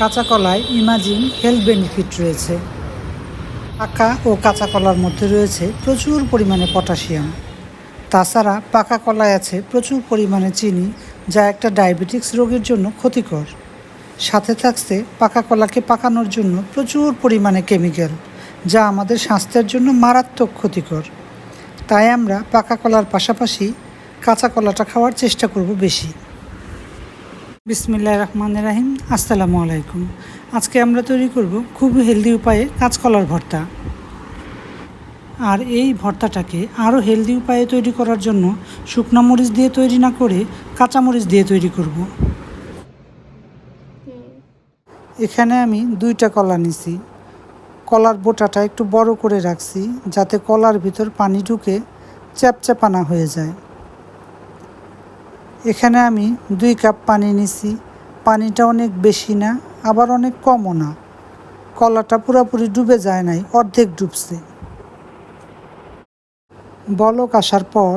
কাঁচা কলায় imagine health benefit রয়েছে। পাকা ও কাঁচা কলার মধ্যে রয়েছে প্রচুর পরিমাণে পটাশিয়াম। তাছাড়া পাকা কলায় আছে প্রচুর পরিমাণে চিনি, যা একটা ডায়াবেটিক্স রোগের জন্য ক্ষতিকর। সাথে থাকছে পাকা কলাকে পাকানোর জন্য প্রচুর পরিমাণে কেমিক্যাল, যা আমাদের স্বাস্থ্যের জন্য মারাত্মক ক্ষতিকর। তাই আমরা পাকা কলার পাশাপাশি কাঁচা কলাটা খাওয়ার চেষ্টা করব বেশি। বিসমিল্লাহ রহমান রাহিম, আসসালামু আলাইকুম। আজকে আমরা তৈরি করব খুব হেলদি উপায়ে কাঁচকলার ভর্তা। আর এই ভর্তাটাকে আরও হেলদি উপায়ে তৈরি করার জন্য শুকনো মরিচ দিয়ে তৈরি না করে কাঁচা মরিচ দিয়ে তৈরি করব। এখানে আমি দুইটা কলা নিছি। কলার বোটাটা একটু বড় করে রাখছি যাতে কলার ভিতর পানি ঢুকে চ্যাপচ্যাপানা হয়ে যায়। এখানে আমি দুই কাপ পানি নিছি। পানিটা অনেক বেশি না, আবার অনেক কমও না। কলাটা পুরোপুরি ডুবে যায় নাই, অর্ধেক ডুবছে। বলক আসার পর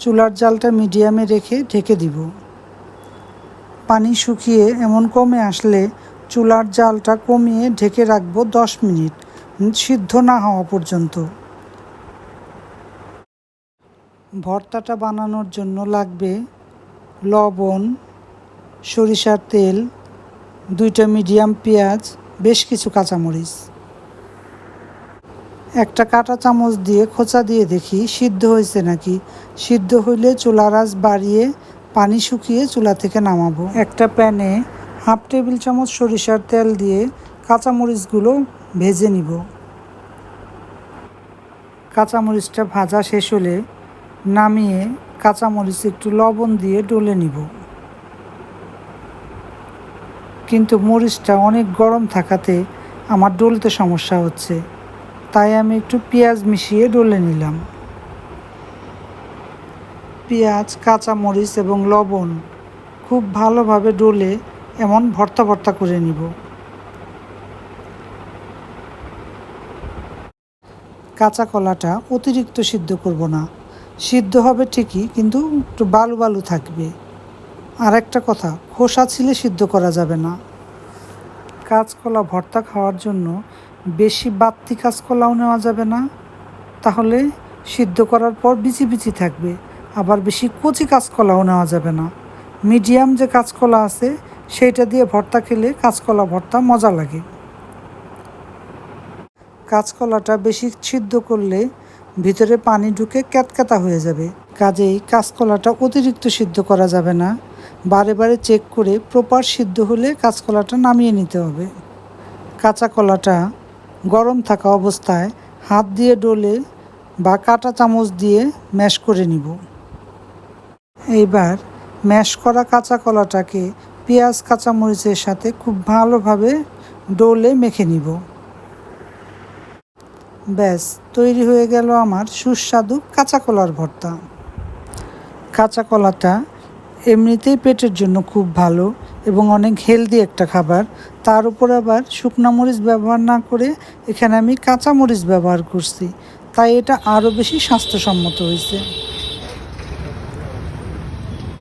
চুলার জালটা মিডিয়ামে রেখে ঢেকে দিব। পানি শুকিয়ে এমন কমে আসলে চুলার জালটা কমিয়ে ঢেকে রাখব দশ মিনিট, সিদ্ধ না হওয়া পর্যন্ত। ভর্তাটা বানানোর জন্য লাগবে লবণ, সরিষার তেল, দুইটা মিডিয়াম পেঁয়াজ, বেশ কিছু কাঁচামরিচ। একটা কাঁটা চামচ দিয়ে খোঁচা দিয়ে দেখি, সিদ্ধ হয়েছে নাকি? সিদ্ধ হইলে চুলার আঁচ বাড়িয়ে পানি শুকিয়ে চুলা থেকে নামাবো। একটা প্যানে হাফ টেবিল চামচ সরিষার তেল দিয়ে কাঁচামরিচগুলো ভেজে নিব। কাঁচামরিচটা ভাজা শেষ হলে নামিয়ে কাঁচামরিচ একটু লবণ দিয়ে ডলে নিব। কিন্তু মরিচটা অনেক গরম থাকাতে আমার ডলতে সমস্যা হচ্ছে, তাই আমি একটু পেঁয়াজ মিশিয়ে ডলে নিলাম। পেঁয়াজ, কাঁচামরিচ এবং লবণ খুব ভালোভাবে ডলে এমন ভর্তা ভর্তা করে নিব। কাঁচা কলাটা অতিরিক্ত সিদ্ধ করব না সিদ্ধ হবে ঠিকই, কিন্তু একটু বালু বালু থাকবে। আর একটা কথা, খোসা ছিলে সিদ্ধ করা যাবে না। কাঁচকলা ভর্তা খাওয়ার জন্য বেশি বাড়তি কাঁচকলাও নেওয়া যাবে না। তাহলে সিদ্ধ করার পর বিচি বিচি থাকবে, আবার বেশি কচি কাঁচকলাও নেওয়া যাবে না। মিডিয়াম যে কাঁচকলা আছে, সেইটা দিয়ে ভর্তা খেলে কাঁচকলা ভর্তা মজা লাগে। কাঁচকলাটা বেশি সিদ্ধ করলে ভিতরে পানি ঢুকে ক্যাতক্যাতা হয়ে যাবে। কাজেই কাঁচকলাটা অতিরিক্ত সিদ্ধ করা যাবে না। বারে বারে চেক করে প্রপার সিদ্ধ হলে কাঁচকলাটা নামিয়ে নিতে হবে। কাঁচা কলাটা গরম থাকা অবস্থায় হাত দিয়ে ডলে বা কাঁটা চামচ দিয়ে ম্যাশ করে নিব। এইবার ম্যাশ করা কাঁচা কলাটাকে পেঁয়াজ, কাঁচামরিচের সাথে খুব ভালোভাবে ডলে মেখে নিব। ব্যাস, তৈরি হয়ে গেল আমার সুস্বাদু কাঁচা কলার ভর্তা। কাঁচা কলাটা এমনিতেই পেটের জন্য খুব ভালো এবং অনেক হেলদি একটা খাবার। তার উপর আবার শুকনা মরিচ ব্যবহার না করে এখানে আমি কাঁচা মরিচ ব্যবহার করছি। তাই এটা আরও বেশি স্বাস্থ্যসম্মত হয়েছে।